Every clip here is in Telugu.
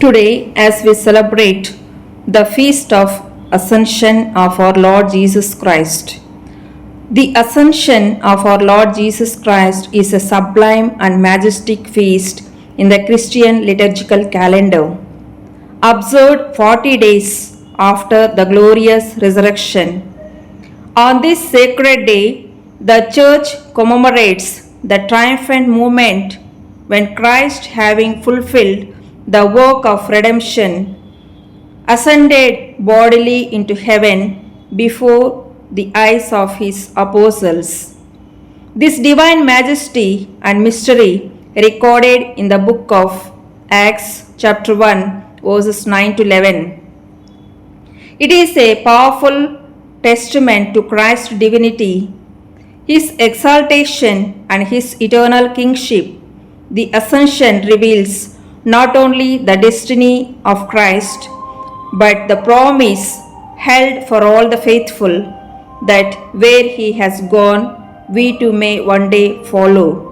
Today, as we celebrate the feast of Ascension of our Lord Jesus Christ, the Ascension of our Lord Jesus Christ is a sublime and majestic feast in the Christian liturgical calendar, observed 40 days after the glorious resurrection. On this sacred day, the Church commemorates the triumphant moment when Christ, having fulfilled the work of redemption, ascended bodily into heaven before the eyes of his apostles. This divine majesty and mystery recorded in the book of Acts, chapter 1, verses 9 to 11. It is a powerful testament to Christ's divinity, his exaltation, and his eternal kingship. The ascension reveals not only the destiny of Christ, but the promise held for all the faithful that where he has gone, we too may one day follow.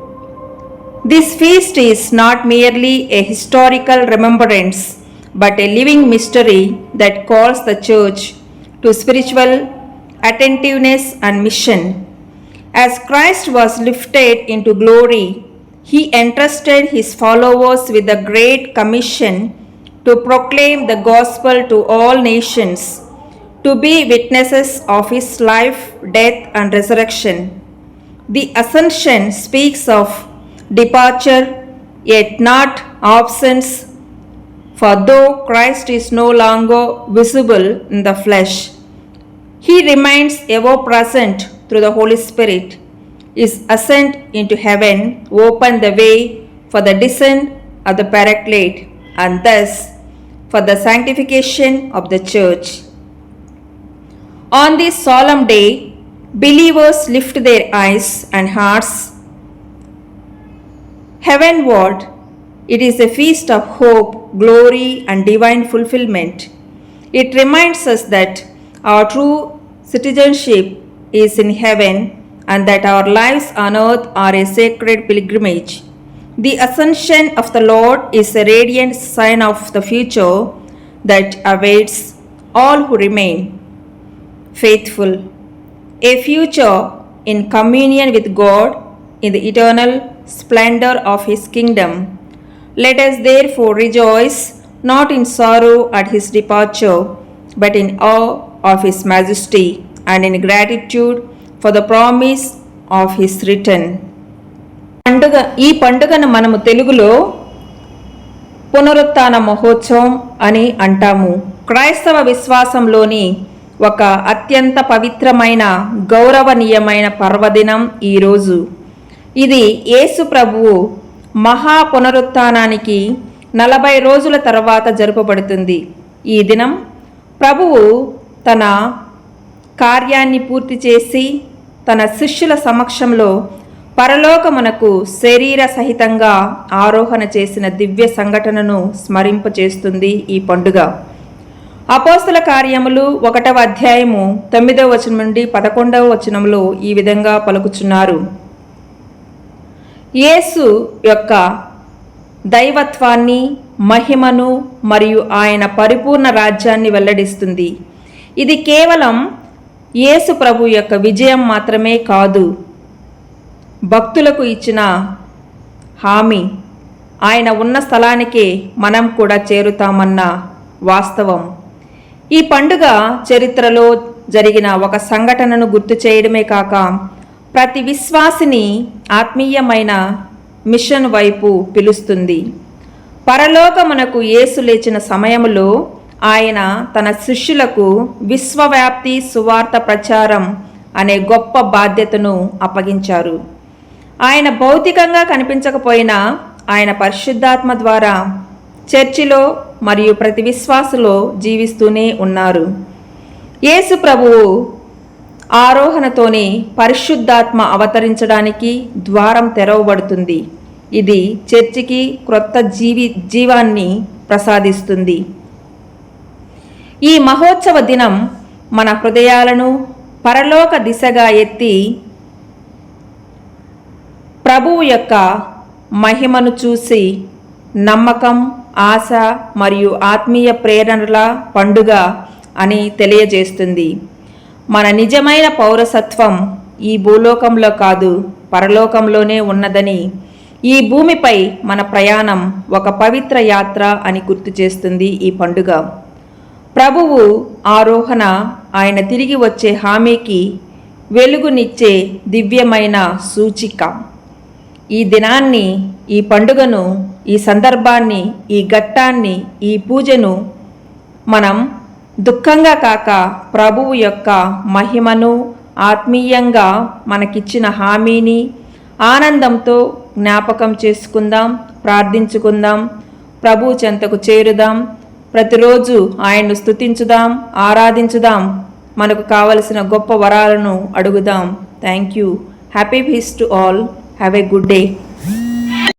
This feast is not merely a historical remembrance, but a living mystery that calls the Church to spiritual attentiveness and mission. As Christ was lifted into glory, he entrusted his followers with the Great Commission to proclaim the gospel to all nations, to be witnesses of his life, death, and resurrection. The Ascension speaks of departure, yet not absence, for though Christ is no longer visible in the flesh, he remains ever present through the Holy Spirit. His ascent into heaven opened the way for the descent of the Paraclete and thus for the sanctification of the Church. On this solemn day, believers lift their eyes and hearts heavenward. It is a feast of hope, glory, and divine fulfillment. It reminds us that our true citizenship is in heaven and that our lives on earth are a sacred pilgrimage. The ascension of the Lord is a radiant sign of the future that awaits all who remain faithful. A future in communion with God in the eternal splendor of His kingdom. Let us therefore rejoice not in sorrow at His departure, but in awe of His majesty and in gratitude for the promise of his return పండుగ ఈ పండుగను మనము తెలుగులో పునరుత్థాన మహోత్సవం అని అంటాము. క్రైస్తవ విశ్వాసంలోని ఒక అత్యంత పవిత్రమైన గౌరవనీయమైన పర్వదినం ఈరోజు ఇది యేసు ప్రభువు మహా పునరుత్నానికి నలభై రోజుల తర్వాత జరుపబడుతుంది. ఈ దినం ప్రభువు తన కార్యాన్ని పూర్తి చేసి తన శిష్యుల సమక్షంలో పరలోకమునకు శరీర సహితంగా ఆరోహణ చేసిన దివ్య సంఘటనను స్మరింపచేస్తుంది ఈ పండుగ. అపోస్తుల కార్యములు ఒకటవ అధ్యాయము తొమ్మిదవ వచనం నుండి పదకొండవ వచనంలో ఈ విధంగా పలుకుచున్నారు. యేసు యొక్క దైవత్వాన్ని మహిమను మరియు ఆయన పరిపూర్ణ రాజ్యాన్ని వెల్లడిస్తుంది. ఇది కేవలం యేసు ప్రభు యొక్క విజయం మాత్రమే కాదు. భక్తులకు ఇచ్చిన హామీ ఆయన ఉన్న స్థలానికే మనం కూడా చేరుతామన్న వాస్తవం. ఈ పండుగ చరిత్రలో జరిగిన ఒక సంఘటనను గుర్తు చేయడమే కాక ప్రతి విశ్వాసిని ఆత్మీయమైన మిషన్ వైపు పిలుస్తుంది. పరలోకమునకు యేసు లేచిన సమయములో ఆయన తన శిష్యులకు విశ్వవ్యాప్తి సువార్త ప్రచారం అనే గొప్ప బాధ్యతను అప్పగించారు. ఆయన భౌతికంగా కనిపించకపోయినా ఆయన పరిశుద్ధాత్మ ద్వారా చర్చిలో మరియు ప్రతి విశ్వాసులో జీవిస్తూనే ఉన్నారు. యేసు ప్రభువు ఆరోహణతోనే పరిశుద్ధాత్మ అవతరించడానికి ద్వారం తెరవబడుతుంది. ఇది చర్చికి క్రొత్త జీవి జీవాన్ని ప్రసాదిస్తుంది. ఈ మహోత్సవ దినం మన హృదయాలను పరలోక దిశగా ఎత్తి ప్రభువు యొక్క మహిమను చూసి నమ్మకం ఆశ మరియు ఆత్మీయ ప్రేరణల పండుగ అని తెలియజేస్తుంది. మన నిజమైన పౌరసత్వం ఈ భూలోకంలో కాదు పరలోకంలోనే ఉన్నదని ఈ భూమిపై మన ప్రయాణం ఒక పవిత్ర యాత్ర అని గుర్తు చేస్తుంది ఈ పండుగ. ప్రభువు ఆరోహణ ఆయన తిరిగి వచ్చే హామీకి వెలుగునిచ్చే దివ్యమైన సూచిక. ఈ దినాన్ని ఈ పండుగను ఈ సందర్భాన్ని ఈ ఘట్టాన్ని ఈ పూజను మనం దుఃఖంగా కాక ప్రభువు యొక్క మహిమను ఆత్మీయంగా మనకిచ్చిన హామీని ఆనందంతో జ్ఞాపకం చేసుకుందాం ప్రార్థించుకుందాం ప్రభు చెంతకు చేరుదాం. ప్రతిరోజు ఆయన్ను స్తుతించుదాం ఆరాధించుదాం. మనకు కావలసిన గొప్ప వరాలను అడుగుదాం. Thank you happy peace to all have a good day